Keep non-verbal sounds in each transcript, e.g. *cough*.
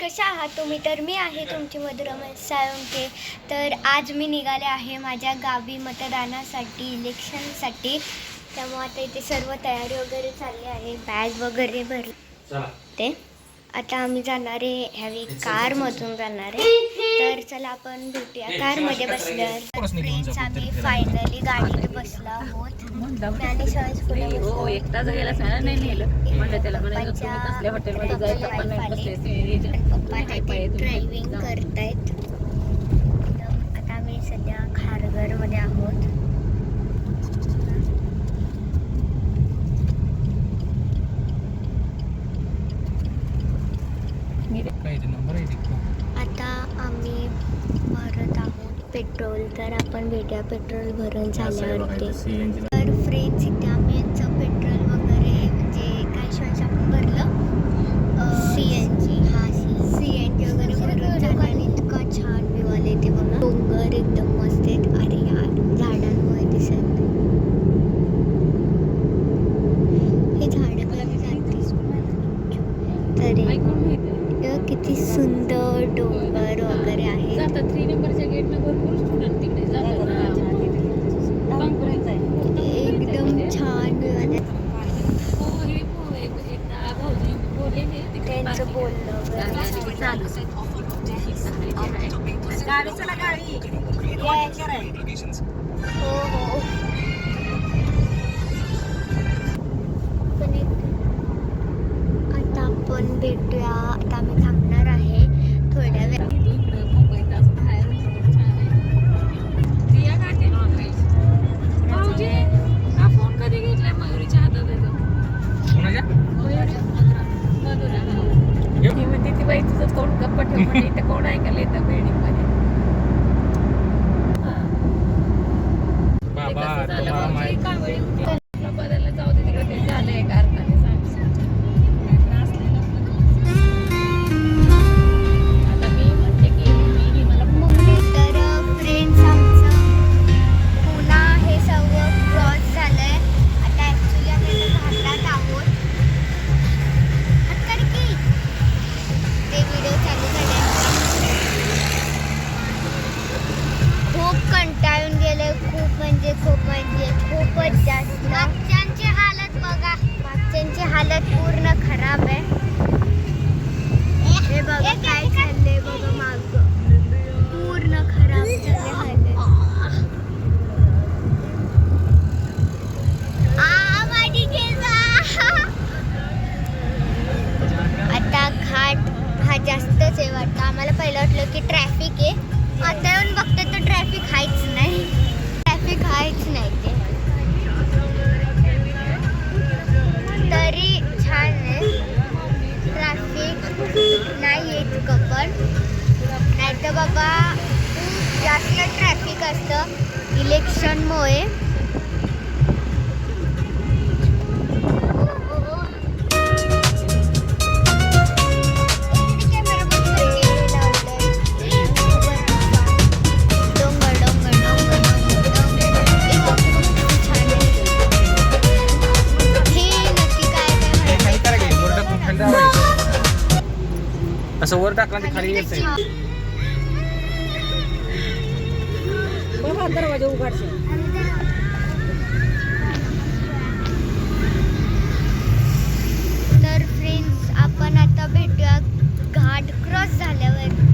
कशा आहात तुम्ही? तर मी आहे तुमची मधुरमय साळुंके तर आज मी निघाले आहे माझ्या गावी मतदानासाठी इलेक्शनसाठी. त्यामुळे आता इथे सर्व तयारी वगैरे चालली आहे. बॅग वगैरे भरते आता आम्ही जाणार आहे ह्यावेळी कारमधून जाणार आहे. तर चला आपण भेटूया. कारमध्ये बसल्यावर फ्रेंड्स आम्ही फायनली गाडीत बसलो आहोत. आणि सहज पुढे बसलो. एक तास गेला सांगा नाही नेलं. म्हणलं त्याला म्हणायचं तुम्ही कसल्या हॉटेलमध्ये जायचं पण नाही बसले पप्पा तिथे ड्रायव्हिंग करतायत तर आता आम्ही सध्या खारघरमध्ये आहोत काय ते नंबर आहे ते आता आम्ही भरत आहोत पेट्रोल तर आपण भेटूया पेट्रोल भरून झाल्यावरती. तर फ्रेंड्स इथे आम्ही यांचं पेट्रोल वगैरे म्हणजे काय शिवायचं आपण भरलं सी एन जी हा सी एन जी वगैरे भरून झालं. आणि इतका छान व्यू आले ते बघा. डोंगर एकदम मस्त आहेत. अरे यार झाडांमुळे दिसत. हे झाडं तरी. हे किती सुंदर डोंगर वगैरे आहे जातात थ्री नंबरच्या गेटनं भरपूर स्टुडंट तिकडे जातात ना बांकुरांचा आहे. एकदम छान व्यू आले हो, हे हो, एक- एकदा भाऊजी बोललेले बोलणं गाडी हो हो आता आपण भेटूया आता आम्ही थांबणार आहे थोड्या वेळ इकडे मुंबईत असं आहे. कधी मयुरीच्या हातात बाई तुझं तोंड गप्प ठेव म्हणजे इथं कोण ऐकायला येतं बिल्डिंगमध्ये बाबा कावळी खूपच जास्त मागच्यांची हालत बघा. मागच्यांची हालत पूर्ण खराब आहे. हे बघा काय चाललंय बघा माग. पूर्ण खराब झाले टाकून खाली लावायचं. असं वर टाकला ते खाली येत दरवाजा उघडશે तर फ्रेंड्स आपण आता भेटूया घाट क्रॉस झाल्यावरती.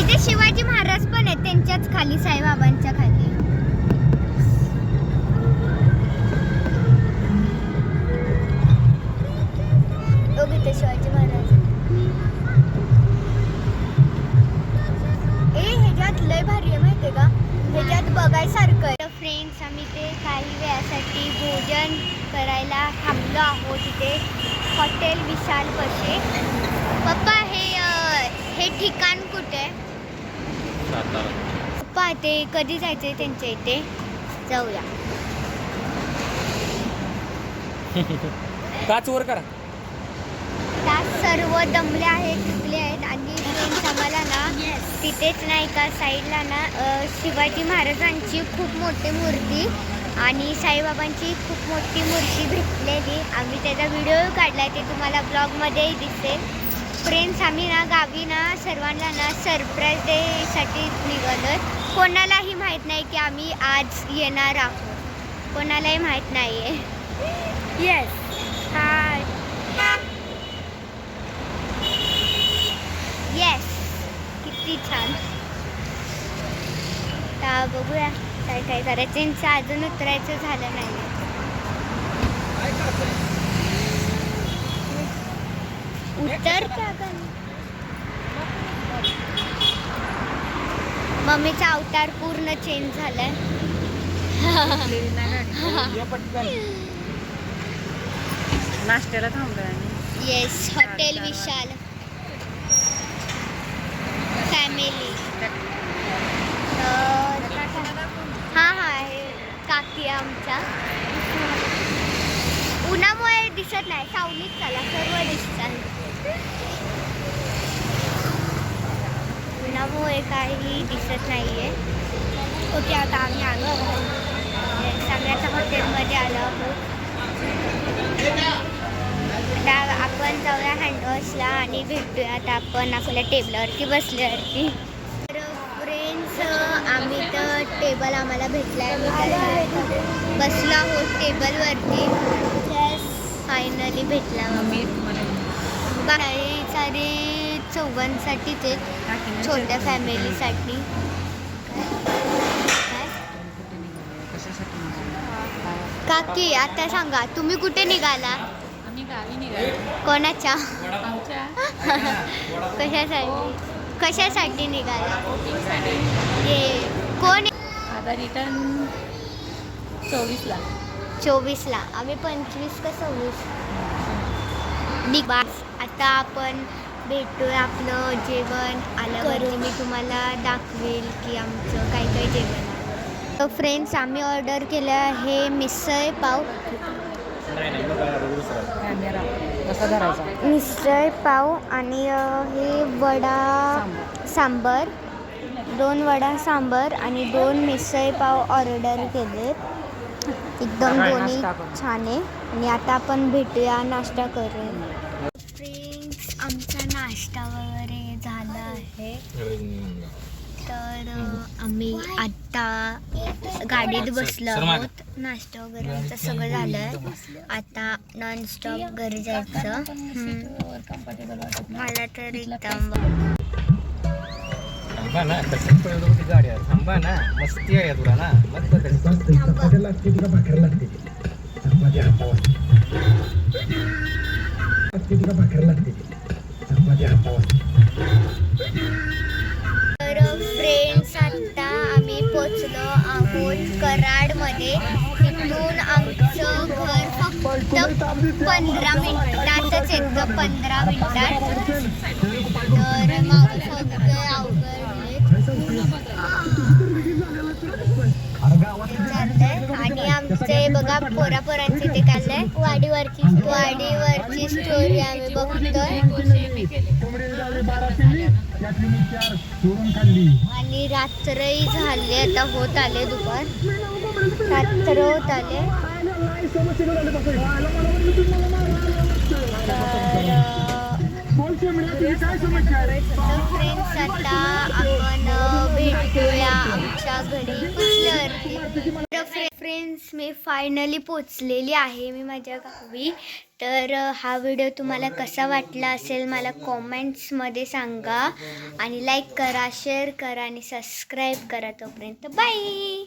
इथे शिवाजी महाराज पण आहेत त्यांच्याच खाली साईबाबांच्या खाली. करायला थांबलो आहोत इथे. हॉटेल विशाल पशे पप्पा हे हे ठिकाण कुठे? आहे पप्पा ते कधी जायचं त्यांच्या इथे? जाऊया. *laughs* काच वर करा. त्या सर्व दमले आहेत थकले आहेत आणि फ्रेंड्स आम्हाला ना तिथेच नाही का साईडला ना शिवाजी महाराजांची खूप मोठी मूर्ती आणि साईबाबांची खूप मोठी मूर्ती भेटलेली. आम्ही त्याचा व्हिडिओ काढला ते तुम्हाला ब्लॉगमध्येही दिसते फ्रेंड्स आम्ही ना गावी ना सर्वांना ना सरप्राईज देसाठी निघालो कोणालाही माहीत नाही की आम्ही आज येणार आहोत. कोणालाही माहीत नाही आहे येस हाय येस किती छान. आता बघूया. काय काय करायचं? यांचं अजून उतरायचं झालं नाही. उतर का? मम्मीचा अवतार पूर्ण चेंज झालाय. नाश्त्याला येस हॉटेल विशाल. फॅमिली काकी आहे आमच्या. उन्हामुळे दिसत नाही सावलीत चला सर्व दिसतात उन्हामुळे काही दिसत नाही आहे ओके आता आम्ही आलो सगळ्याच्या हॉटेलमध्ये आलो आहोत. आता आपण जाऊया हँडवॉशला आणि भेटूया आता आपण आपल्या टेबलावरती बसल्यावरती. तर फ्रेंड्स आम्ही तर टेबल आम्हाला भेटला आहे बसलो आहोत टेबलवरती फायनली भेटला मम्मी बाकी सारे चौघांसाठीच आहेत छोट्या फॅमिलीसाठी काकी आता सांगा तुम्ही कुठे निघाला? आम्ही कोणाच्या? आमच्या. *laughs* कशासाठी? कशासाठी निघाला? हे कोण आता रिटर्न चोवीसला. चोवीसला. आम्ही पंचवीस का सव्वीस? निघास आता आपण भेटूया आपलं जेवण आल्यावरती. मी तुम्हाला दाखवेल की आमचं काय काय जेवण आहे. तर फ्रेंड्स आम्ही ऑर्डर केलं आहे मिसळ पाव. कसा धरायचा? मिसळ पाव आणि हे वडा सांबर. दोन वडा सांबर आणि दोन मिसळ पाव ऑर्डर केलेत. एकदम दोन्ही. छान आहे. आणि आता आपण भेटूया नाश्ता करू फ्रेंड्स आमचा नाश्ता वगैरे झाला आहे. तर आम्ही आत्ता गाडीत बसलो. आहोत. नाश्ता वगैरे आमचं सगळं झालं आहे आता नॉनस्टॉप घरी जायचं. मला तर एकदम थांबा ना गाडी. थांबा ना मस्ती आहे तुला ना. मस्त लागते तुला भाकर लागते चपाती हातावर लागते तुला भाकर लागते आहोत कराडमध्ये तिथून आमचं घर फक्त पंधरा मिनिटातच येतं पंधरा मिनिटात. तर मग सगळे अवघडले आणि आमचे बघा पोरापोरांचे ते चाललंय वाडीवरची वाडीवरची स्टोरी आम्ही बघतोय. त्यातली मी चार चोरून काढली आणि रात्रही झाले आता होत आले दुपार. रात्र होत आले. फ्रेंड्स आता आपण भेटूया आमच्या घरी. फ्रेंड्स मी फायनली पोचलेली आहे मी माझ्या गावी. तर हा व्हिडिओ तुम्हाला कसा वाटला असेल मला कॉमेंट्समध्ये सांगा. आणि लाईक करा शेअर करा आणि सबस्क्राईब करा तोपर्यंत. बाय